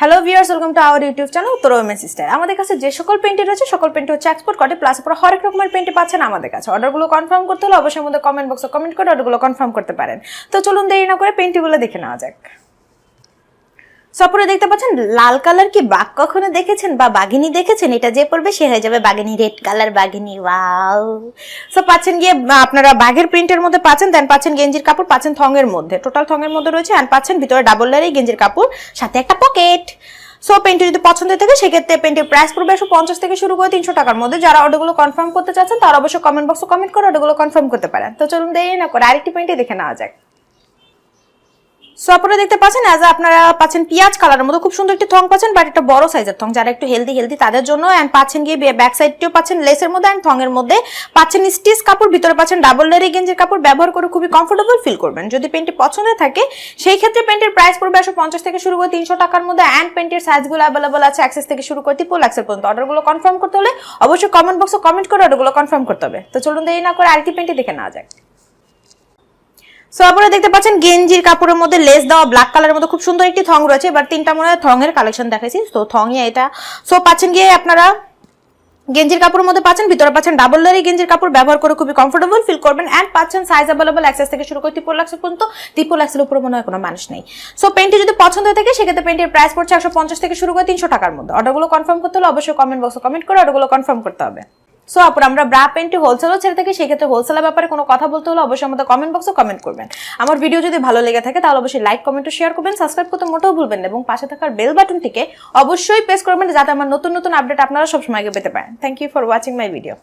Hello viewers welcome to our YouTube channel তোর women sister আমাদের কাছে যে সকল পেন্টি রয়েছে, সকল পেন্টি হচ্ছে এক্সপোর্ট করে প্লাস আপনারা হরেক রকমের পেন্টি পাচ্ছেন আমাদের কাছে। অর্ডারগুলো কনফার্ম করতে হলে অবশ্যই আমাদের কমেন্ট বক্সে কমেন্ট করে অর্ডারগুলো কনফার্ম করতে পারেন। তো চলুন দেরি না করে পেন্টিগুলো দেখে নেওয়া যাক। সপরে দেখতে পাচ্ছেন, লাল কালার কি বাঘ কখনো দেখেছেন বা বাঘিনী দেখেছেন? এটা যে পড়বে সে হয়ে যাবে বাঘিনী, রেড কালার বাঘিনী, ওয়াও। সো পাচ্ছেন গিয়ে আপনারা বাঘের প্রিন্টের মধ্যে পাচ্ছেন দেন পাচ্ছেন গেঞ্জির কাপড়, পাচ্ছেন থঙের মধ্যে। টোটাল থঙের মধ্যে রয়েছে অ্যান্ড পাচ্ছেন ভিতরে ডাবল লারি গেঞ্জির কাপড়, সাথে একটা পকেট সো পেন্টি যদি পছন্দ থাকে, সেক্ষেত্রে পেন্টের প্রাইস পড়বে একশো পঞ্চাশ থেকে শুরু করে তিনশো টাকার মধ্যে। যারা অর্ডারগুলো কনফার্ম করতে চাচ্ছেন, তারা অবশ্যই কমেন্ট বক্সে কমেন্ট করে অর্ডারগুলো কনফার্ম করতে পারেন। তো চলুন দেরি না করে, আরেকটি পেন্টে দেখে নেওয়া যাক। সো আপনারা দেখতে পাচ্ছেন অ্যাজ আপনারা পাচ্ছেন পিঁয়াজ কালারের মধ্যে খুব সুন্দর একটি থং পাচ্ছেন বাট একটা বড় সাইজের থং, যারা একটু হেলদি হেলদি তাদের জন্য অ্যান্ড পাচ্ছেন গিয়ে ব্যাক সাইডটিও পাচ্ছেন লেসের মধ্যে অ্যান্ড থঙের মধ্যে পাচ্ছেন স্টিচ কাপড়, ভিতরে পাচ্ছেন ডাবল লেয়ারি গেঞ্জির কাপড়, ব্যবহার করে খুবই কমফোর্টেবল ফিল করবেন। যদি পেন্টটি পছন্দ থাকে, সেই ক্ষেত্রে পেন্টের প্রাইস পড়বে একশো পঞ্চাশ থেকে শুরু করে তিনশো টাকার মধ্যে অ্যান্ড পেন্টের সাইজগুলো অ্যাভেলেবল আছে অ্যাক্সেস থেকে শুরু করে টিপোল অ্যাক্সেস পর্যন্ত। অর্ডারগুলো কনফার্ম করতে হলে অবশ্যই কমেন্ট বক্সে কমেন্ট করে অর্ডারগুলো কনফার্ম করতে হবে। তো চলুন দেরি না করে আরেকটি পেন্টি দেখে নেওয়া যাক। সো আপনারা দেখতে পাচ্ছেন গেঞ্জির কাপড়ের মধ্যে লেস দেওয়া ব্ল্যাক কালারের মধ্যে খুব সুন্দর একটি থং রয়েছে, এবার তিনটা মনে হয় থঙের কালেকশন দেখাইছি। তো থংয়ে এটা। সো পাচ্ছেন গিয়ে আপনারা গেঞ্জির কাপড়ের মধ্যে পাচ্ছেন, ভিতরে পাচ্ছেন ডাবল লারি গেঞ্জির কাপড়, ব্যবহার করে খুবই কমফোর্টেবল ফিল করবেন অ্যান্ড পাচ্ছেন সাইজ অ্যাভেলেবল অ্যাক্সেস থেকে শুরু করে ত্রিপল লাক্স পর্যন্ত। ত্রিপল লাক্সের উপরে মনে হয় কোনো মানুষ নেই। সো পেন্টি যদি পছন্দ হয়ে থাকে, সেক্ষেত্রে পেন্টের প্রাইস পড়ছে একশো পঞ্চাশ থেকে শুরু করে তিনশো টাকার মধ্যে। অর্ডারগুলো কনফার্ম করতে হলে অবশ্যই কমেন্ট বক্সে কমেন্ট করে অর্ডারগুলো কনফার্ম করতে হবে। সো আপুর, আমরা ব্রা প্যান্টটি হোলসেলও ছেড়ে থাকি, সেক্ষেত্রে হোলসেলের ব্যাপারে কোনো কথা বলতে হলে অবশ্যই আমাদের কমেন্ট বক্সে কমেন্ট করবেন। আমার ভিডিও যদি ভালো লেগে থাকে, তাহলে অবশ্যই লাইক কমেন্ট ও শেয়ার করবেন সাবস্ক্রাইব করতে মোটেও ভুলবেন এবং পাশে থাকার বেল বাটনটিকে অবশ্যই প্রেস করবেন, যাতে আমার নতুন নতুন আপডেট আপনারা সবসময় আগে পেতে পারেন। Thank you for watching my video